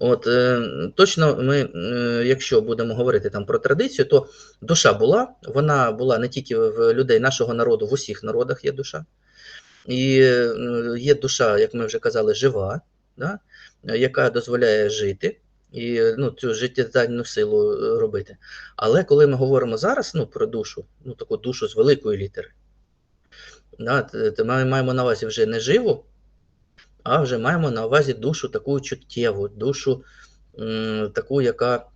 От е, точно ми, е, якщо будемо говорити там про традицію, то душа була, вона була не тільки в людей нашого народу, в усіх народах є душа. І е, є душа, як ми вже казали, жива, да? яка дозволяє жити і ну, цю життєздатну силу робити. Але коли ми говоримо зараз ну, про душу, ну таку душу з великої літери, да, ми маємо на увазі вже не живу, а вже маємо на увазі душу таку чуттєву, душу таку, яка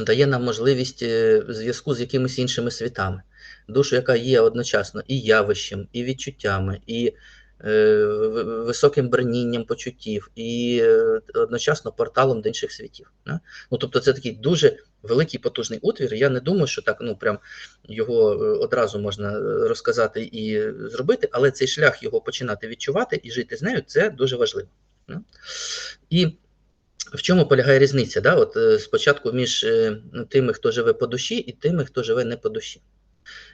дає нам можливість е, зв'язку з якимись іншими світами. Душу, яка є одночасно і явищем, і відчуттями, і високим бронінням почуттів, і е, одночасно порталом до інших світів. Ну, тобто це такий дуже великий потужний утвір. Я не думаю, що так ну, прям його е, одразу можна е, розказати і е, зробити, але цей шлях його починати відчувати і жити з нею це дуже важливо. І в чому полягає різниця? Да? От, е, спочатку між е, тими, хто живе по душі, і тими, хто живе не по душі.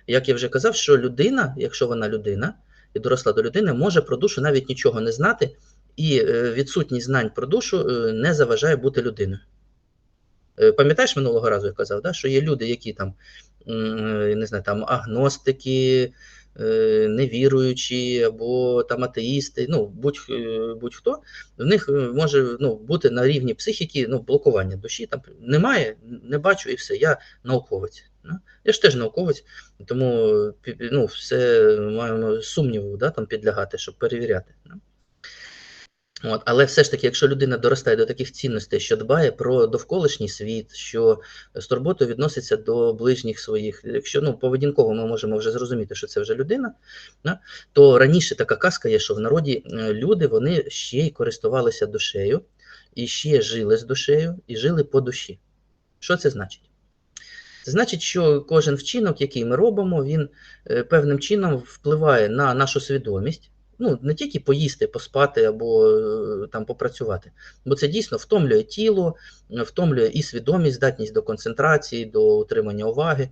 Як я вже казав, що людина, якщо вона людина доросла до людини, може про душу навіть нічого не знати, і е, відсутність знань про душу е, не заважає бути людиною. Е, Пам'ятаєш минулого разу я казав, да? що є люди, які там, не знаю, там агностики, невіруючі або там атеїсти, ну будь, будь-хто, в них може ну, бути на рівні психіки ну, блокування душі. Там немає, не бачу і все. Я науковець. Ну, я ж теж науковець, тому ну, все маємо сумніву да, там підлягати, щоб перевіряти. Ну. От, але все ж таки, якщо людина доростає до таких цінностей, що дбає про довколишній світ, що з турботою відноситься до ближніх своїх, якщо ну, поведінково ми можемо вже зрозуміти, що це вже людина, да, то раніше така казка є, що в народі е, люди вони ще й користувалися душею, і ще жили з душею, і жили по душі. Що це значить? Це значить, що кожен вчинок, який ми робимо, він е, певним чином впливає на нашу свідомість. Ну, не тільки поїсти, поспати або е, там попрацювати, бо це дійсно втомлює тіло, втомлює і свідомість, здатність до концентрації, до утримання уваги.